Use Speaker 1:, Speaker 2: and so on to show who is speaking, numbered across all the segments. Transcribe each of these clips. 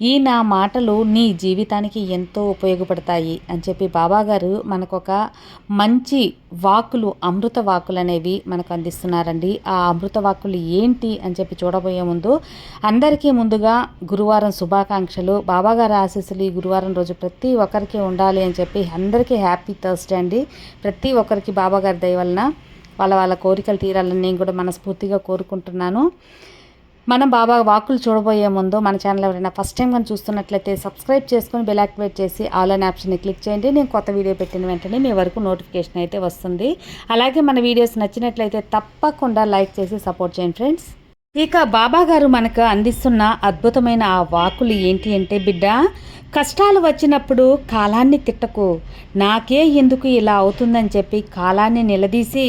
Speaker 1: ఈ నా మాటలు నీ జీవితానికి ఎంతో ఉపయోగపడతాయి అని చెప్పి బాబాగారు మనకొక మంచి వాకులు అమృత వాకులు అనేవి మనకు అందిస్తున్నారండి. ఆ అమృత వాకులు ఏంటి అని చెప్పి చూడబోయే ముందు అందరికీ ముందుగా గురువారం శుభాకాంక్షలు. బాబాగారి ఆశీస్సులు ఈ గురువారం రోజు ప్రతి ఒక్కరికి ఉండాలి అని చెప్పి అందరికీ హ్యాపీ థర్స్డే అండి. ప్రతి ఒక్కరికి బాబాగారి దయ వలన వాళ్ళ వాళ్ళ కోరికలు తీరాలని నేను కూడా మనస్ఫూర్తిగా కోరుకుంటున్నాను. మనం బాబా వాకులు చూడబోయే ముందు మన ఛానల్ ఎవరైనా ఫస్ట్ టైం కానీ చూస్తున్నట్లయితే సబ్స్క్రైబ్ చేసుకొని బెల్ యాక్టివేట్ చేసి ఆల్ అనే ఆప్షన్ని క్లిక్ చేయండి. నేను కొత్త వీడియో పెట్టిన వెంటనే మీ వరకు నోటిఫికేషన్ అయితే వస్తుంది. అలాగే మన వీడియోస్ నచ్చినట్లయితే తప్పకుండా లైక్ చేసి సపోర్ట్ చేయండి ఫ్రెండ్స్ ఇక బాబా గారు మనకు అందిస్తున్న అద్భుతమైన ఆ వాకులు ఏంటి అంటే బిడ్డ కష్టాలు వచ్చినప్పుడు కాలాన్ని తిట్టకు. నాకే ఎందుకు ఇలా అవుతుందని చెప్పి కాలాన్ని నిలదీసి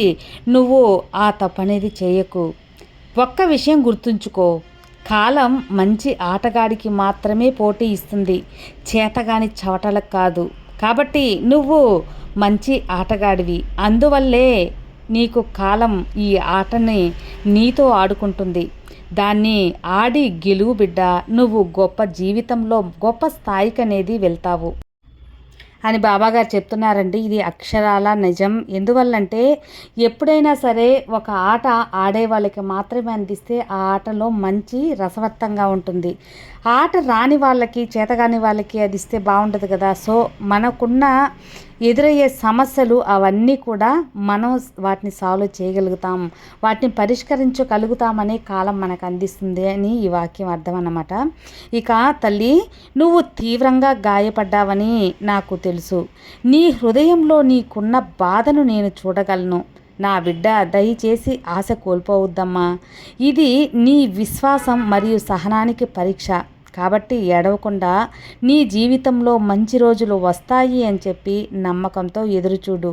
Speaker 1: నువ్వు ఆ తప్పనేది చేయకు. ఒక్క విషయం గుర్తుంచుకో. కాలం మంచి ఆటగాడికి మాత్రమే పోటీ ఇస్తుంది. చేతగాని చవటలకు కాదు. కాబట్టి నువ్వు మంచి ఆటగాడివి. అందువల్లే నీకు కాలం ఈ ఆటని నీతో ఆడుకుంటుంది. దాన్ని ఆడి గెలువు బిడ్డ. నువ్వు గొప్ప జీవితంలో గొప్ప స్థాయికి అనేది వెళ్తావు. అని బాబాగారు చెప్తున్నారండి. ఇది అక్షరాల నిజం. ఎందువల్లంటే ఎప్పుడైనా సరే ఒక ఆట ఆడే వాళ్ళకి మాత్రమే అందిస్తే ఆ ఆటలో మంచి రసవత్తంగా ఉంటుంది. ఆట రాని వాళ్ళకి చేతగాని వాళ్ళకి అది ఇస్తే బాగుంటుంది కదా. సో మనకున్న ఎదురయ్యే సమస్యలు అవన్నీ కూడా మనం వాటిని సాల్వ్ చేయగలుగుతాం. వాటిని పరిష్కరించగలుగుతామనే కాలం మనకు అందిస్తుంది అని ఈ వాక్యం అర్థం అన్నమాట. ఇక తల్లి నువ్వు తీవ్రంగా గాయపడ్డావని నాకు తెలుసు. నీ హృదయంలో నీకున్న బాధను నేను చూడగలను. నా బిడ్డ దయచేసి ఆశ కోల్పోవద్దమ్మా. ఇది నీ విశ్వాసం మరియు సహనానికి పరీక్ష. కాబట్టి ఏడవకుండా నీ జీవితంలో మంచి రోజులు వస్తాయి అని చెప్పి నమ్మకంతో ఎదురుచూడు.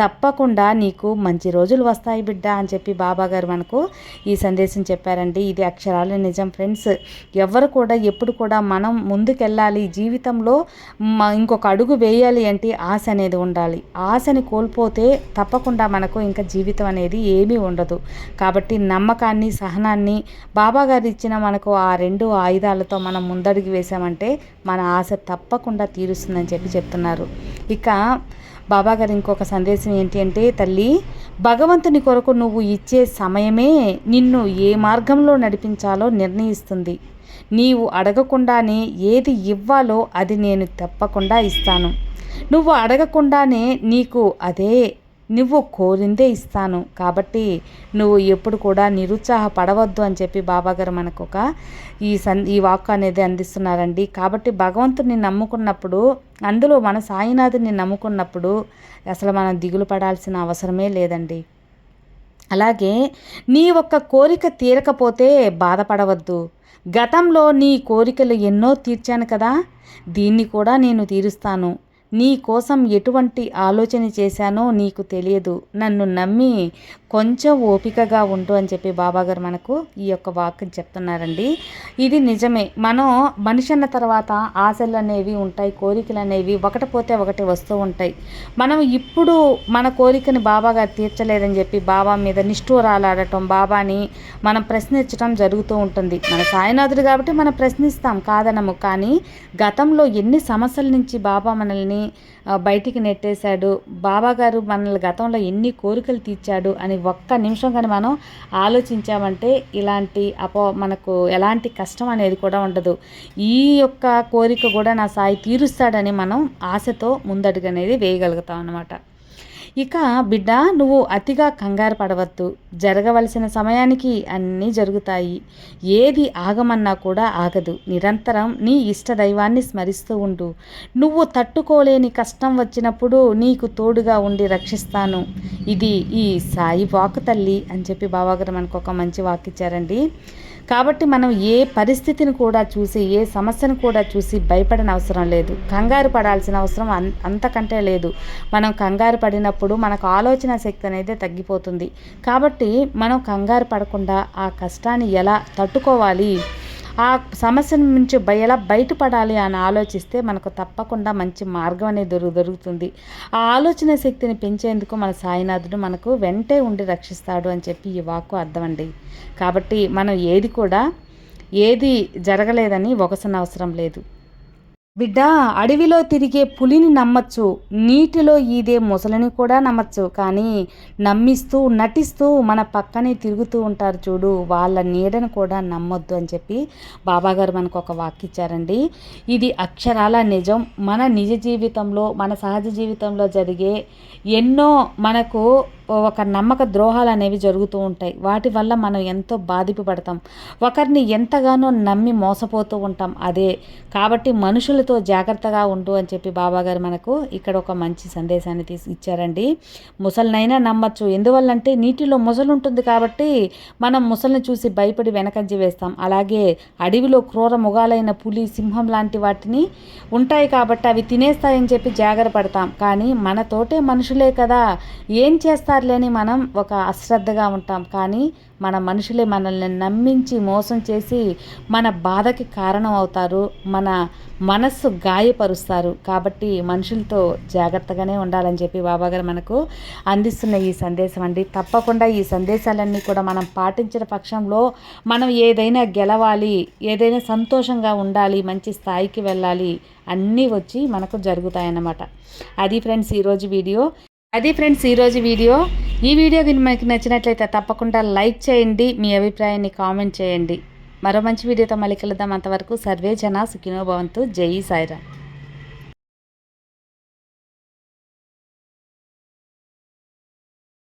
Speaker 1: తప్పకుండా నీకు మంచి రోజులు వస్తాయి బిడ్డ అని చెప్పి బాబాగారు మనకు ఈ సందేశం చెప్పారండి. ఇది అక్షరాలు నిజం ఫ్రెండ్స్. ఎవరు కూడా ఎప్పుడు కూడా మనం ముందుకెళ్ళాలి. జీవితంలో ఇంకొక అడుగు వేయాలి అంటే ఆశ అనేది ఉండాలి. ఆశని కోల్పోతే తప్పకుండా మనకు ఇంకా జీవితం అనేది ఏమీ ఉండదు. కాబట్టి నమ్మకాన్ని సహనాన్ని బాబాగారు ఇచ్చిన మనకు ఆ రెండు ఆయుధాలతో మనం ముందడుగు వేసామంటే మన ఆశ తప్పకుండా తీరుస్తుందని చెప్పి చెప్తున్నారు. ఇక బాబా గారు ఇంకొక సందేశం ఏంటి అంటే తల్లి భగవంతుని కొరకు నువ్వు ఇచ్చే సమయమే నిన్ను ఏ మార్గంలో నడిపించాలో నిర్ణయిస్తుంది. నీవు అడగకుండానే ఏది ఇవ్వాలో అది నేను తప్పకుండా ఇస్తాను. నువ్వు అడగకుండానే నీకు అదే నువ్వు కోరిందే ఇస్తాను. కాబట్టి నువ్వు ఎప్పుడు కూడా నిరుత్సాహపడవద్దు అని చెప్పి బాబాగారు మనకు ఒక ఈ సన్ ఈ వాక్ అనేది అందిస్తున్నారండి. కాబట్టి భగవంతుని నమ్ముకున్నప్పుడు అందులో మన సాయినాథుని నమ్ముకున్నప్పుడు అసలు మనం దిగులు పడాల్సిన అవసరమే లేదండి. అలాగే నీ ఒక్క కోరిక తీరకపోతే బాధపడవద్దు. గతంలో నీ కోరికలు ఎన్నో తీర్చాను కదా. దీన్ని కూడా నేను తీరుస్తాను. నీ కోసం ఎటువంటి ఆలోచన చేశానో నీకు తెలియదు. నన్ను నమ్మి కొంచెం ఓపికగా ఉండు అని చెప్పి బాబాగారు మనకు ఈ యొక్క వాక్యం చెప్తున్నారండి. ఇది నిజమే. మనం మనిషి అన్న తర్వాత ఆశలు అనేవి ఉంటాయి కోరికలు అనేవి ఒకటి పోతే ఒకటి వస్తూ ఉంటాయి. మనం ఇప్పుడు మన కోరికని బాబాగారు తీర్చలేదని చెప్పి బాబా మీద నిష్ఠూరాలాడటం బాబాని మనం ప్రశ్నించడం జరుగుతూ ఉంటుంది. మన సాయినాథుడు కాబట్టి మనం ప్రశ్నిస్తాం కాదనము. కానీ గతంలో ఎన్ని సమస్యల నుంచి బాబా మనల్ని బయటికి నెట్టేశాడు. బాబాగారు మనల్ని గతంలో ఎన్ని కోరికలు తీర్చాడు అని ఒక్క నిమిషం కానీ మనం ఆలోచించామంటే ఇలాంటి అపో మనకు ఎలాంటి కష్టం అనేది కూడా ఉండదు. ఈ యొక్క కోరిక కూడా నా సాయి తీరుస్తాడని మనం ఆశతో ముందడుగు అనేది వేయగలుగుతాం అనమాట ఇక బిడ్డ నువ్వు అతిగా కంగారు పడవద్దు. జరగవలసిన సమయానికి అన్నీ జరుగుతాయి. ఏది ఆగమన్నా కూడా ఆగదు. నిరంతరం నీ ఇష్ట దైవాన్ని స్మరిస్తూ ఉండు. నువ్వు తట్టుకోలేని కష్టం వచ్చినప్పుడు నీకు తోడుగా ఉండి రక్షిస్తాను. ఇది ఈ సాయి వాకు తల్లి అని చెప్పి బావాగారు మనకు ఒక మంచి వాక్ ఇచ్చారండి. కాబట్టి మనం ఏ పరిస్థితిని కూడా చూసి ఏ సమస్యను కూడా చూసి భయపడని అవసరం లేదు. కంగారు పడాల్సిన అవసరం అంతకంటే లేదు. మనం కంగారు పడినప్పుడు మనకు ఆలోచన శక్తి అనేది తగ్గిపోతుంది. కాబట్టి మనం కంగారు పడకుండా ఆ కష్టాన్ని ఎలా తట్టుకోవాలి? ఆ సమస్య నుంచి ఎలా బయటపడాలి అని ఆలోచిస్తే మనకు తప్పకుండా మంచి మార్గం అనేది దొరు దొరుకుతుంది. ఆ ఆలోచన శక్తిని పెంచేందుకు మన సాయినాథుడు మనకు వెంటే ఉండి రక్షిస్తాడు అని చెప్పి ఈ వాక్కు అర్థమండి. కాబట్టి మనం ఏది కూడా ఏది జరగలేదని అవసరం లేదు. బిడ్డ అడవిలో తిరిగే పులిని నమ్మచ్చు. నీటిలో ఈదే ముసలిని కూడా నమ్మచ్చు. కానీ నమ్మిస్తూ నటిస్తూ మన పక్కనే తిరుగుతూ ఉంటారు చూడు. వాళ్ళ నీడను కూడా నమ్మొద్దు అని చెప్పి బాబాగారు మనకు ఒక వాక్య ఇచ్చారండి ఇది అక్షరాల నిజం. మన నిజ జీవితంలో మన సహజ జీవితంలో జరిగే ఎన్నో మనకు ఒక నమ్మక ద్రోహాలు అనేవి జరుగుతూ ఉంటాయి. వాటి వల్ల మనం ఎంతో బాధిపడతాం ఒకరిని ఎంతగానో నమ్మి మోసపోతూ ఉంటాం. అదే. కాబట్టి మనుషులతో జాగ్రత్తగా ఉండు అని చెప్పి బాబాగారు మనకు ఇక్కడ ఒక మంచి సందేశాన్ని తీసి ఇచ్చారండి. ముసలినైనా నమ్మచ్చు. ఎందువల్లంటే నీటిలో ముసలు ఉంటుంది కాబట్టి మనం ముసలిని చూసి భయపడి వెనకంజి వేస్తాం. అలాగే అడవిలో క్రూర ముగాలైన పులి సింహం లాంటి వాటిని ఉంటాయి కాబట్టి అవి తినేస్తాయని చెప్పి జాగ్రత్త పడతాం కానీ మనతోటే మనుషులే కదా. ఏం చేస్తారులేని మనం ఒక అశ్రద్ధగా ఉంటాం. కానీ మన మనుషులే మనల్ని నమ్మించి మోసం చేసి మన బాధకి కారణం అవుతారు. మన మనస్సు గాయపరుస్తారు. కాబట్టి మనుషులతో జాగ్రత్తగానే ఉండాలని చెప్పి బాబాగారు మనకు అందిస్తున్న ఈ సందేశం అండి. తప్పకుండా ఈ సందేశాలన్నీ కూడా మనం పాటించిన పక్షంలో మనం ఏదైనా గెలవాలి ఏదైనా సంతోషంగా ఉండాలి మంచి స్థాయికి వెళ్ళాలి అన్నీ వచ్చి మనకు జరుగుతాయన్నమాట. అది ఫ్రెండ్స్ ఈరోజు వీడియో. అది ఫ్రెండ్స్ ఈరోజు వీడియో. ఈ వీడియో కనుక మనకి నచ్చినట్లయితే తప్పకుండా లైక్ చేయండి మీ అభిప్రాయాన్ని కామెంట్ చేయండి. మరో మంచి వీడియోతో మళ్ళీ కలుద్దాం. అంతవరకు సర్వే జన సుఖినోభవంతు జై సాయిరా